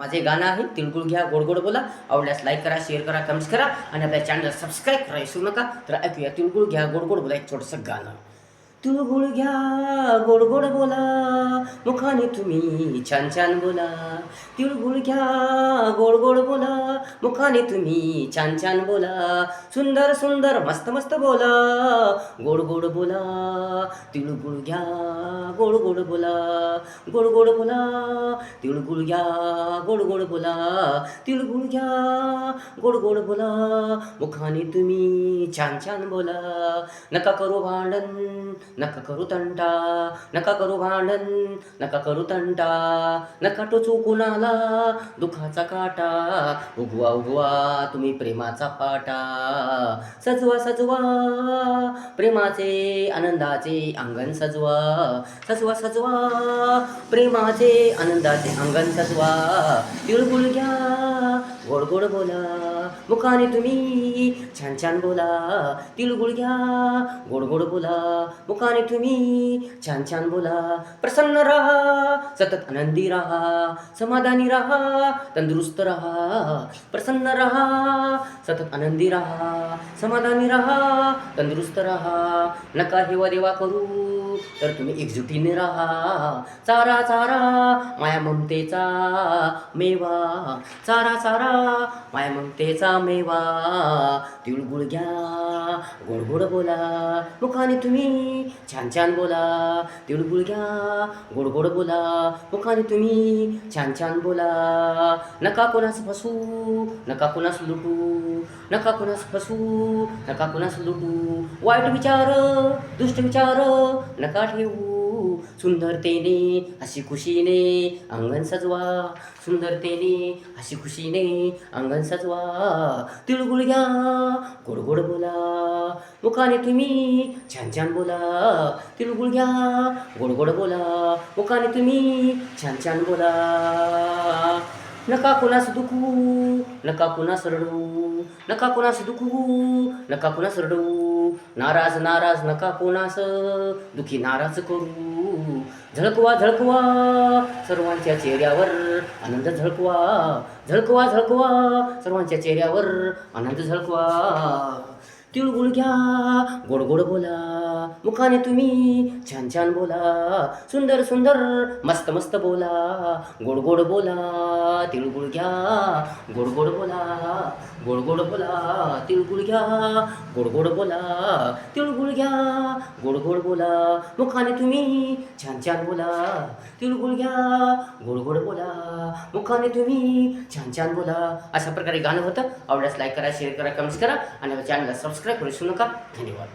माझे गाणं आहे तिळगुळ घ्या गोड गोड बोला. आवडल्यास लाईक करा शेअर करा कमेंट्स करा. आणि आपल्या चॅनल सबस्क्राईब करा विसरू नका. तर ऐकूया तिळगुळ घ्या गोड गोड बोला एक छोटंसं गाणं. तिळगुळ घ्या गोड गोड बोला. मुखाने तुम्ही छान छान बोला. तिळगुळ घ्या गोड गोड बोला. मुखाने तुम्ही छान छान बोला. सुंदर सुंदर मस्त मस्त बोला. गोड गोड बोला. तिळगुळ घ्या गोड गोड बोला. गोड गोड बोला. तिळगुळ घ्या गोड गोड बोला. तिळगुळ घ्या गोड गोड बोला. मुखाने तुम्ही छान छान बोला. नका करू भांडण नका करू तंटा. नका करू भांडण नका करू तंटा नका टोचू कुणाला दुखाचा काटा. उगवा उगवा तुम्ही प्रेमाचा पाटा. सजवा सजवा प्रेमाचे आनंदाचे अंगण सजवा. सजवा सजवा प्रेमाचे आनंदाचे अंगण सजवा. तिळगुळ घ्या गोड गोड बोला. मुखाने तुम्ही छान छान बोला. तिळगुळ घ्या गोड गोड बोला. मुखाने तुम्ही छान छान बोला. प्रसन्न राहा सतत आनंदी राहा समाधानी राहा तंदुरुस्त राहा प्रसन्न राहा सतत आनंदी राहा समाधानी राहा तंदुरुस्त राहा. नका हेवा देवा करू तर तुम्ही एकजुटीने राहा. चारा चारा माया ममतेचा मेवा. चारा चारा माया ममतेचा मेवा. तिळगुळ घ्या गोड गोड बोला. मुखाने तुम्ही छान छान बोला. तिळगुळ घ्या गोड गोड बोला मुखाने तुम्ही छान छान बोला नका कोणास फसू नका कोणास लुटू नका कोणास फसू नका कोणास लुटू वाईट विचार दुष्ट विचार नका ठेवू सुंदरतेने अशी खुशीने अंगण सजवा. सुंदरतेने अशी खुशीने अंगण सजवा. तिळगुळ घ्या गोड गोड बोला. मुखाने तुम्ही छान छान बोला. तिळगुळ घ्या गोड गोड बोला. मुखाने तुम्ही छान छान बोला. नका कुणास दुखू नका कुणास रडू. नका कुणास दुखू नका कुणास रडू. नाराज नाराज नका कोणास. दुखी नाराज करू. झळकवा झळकवा. सर्वांच्या चेहऱ्यावर आनंद झळकवा. झळकवा झळकवा. सर्वांच्या चेहऱ्यावर आनंद झळकवा. तिळगुळ घ्या. गोड गोड बोला. मुखाने तुम्ही छान छान बोला सुंदर सुंदर मस्त मस्त बोला गोड गोड बोला तिळगुळ घ्या गोड गोड बोला गोड गोड बोला तिळगुळ घ्या गोड गोड बोला तिळगुळ घ्या गोड गोड बोला मुखाने तुम्ही छान छान बोला तिळगुळ घ्या गोड गोड बोला मुखाने तुम्ही छान छान बोला. अशा प्रकारे गाणं होतं. आवडल्यास लाईक करा शेअर करा कमेंट्स करा आणि चॅनलला सबस्क्राईब करू नका. धन्यवाद.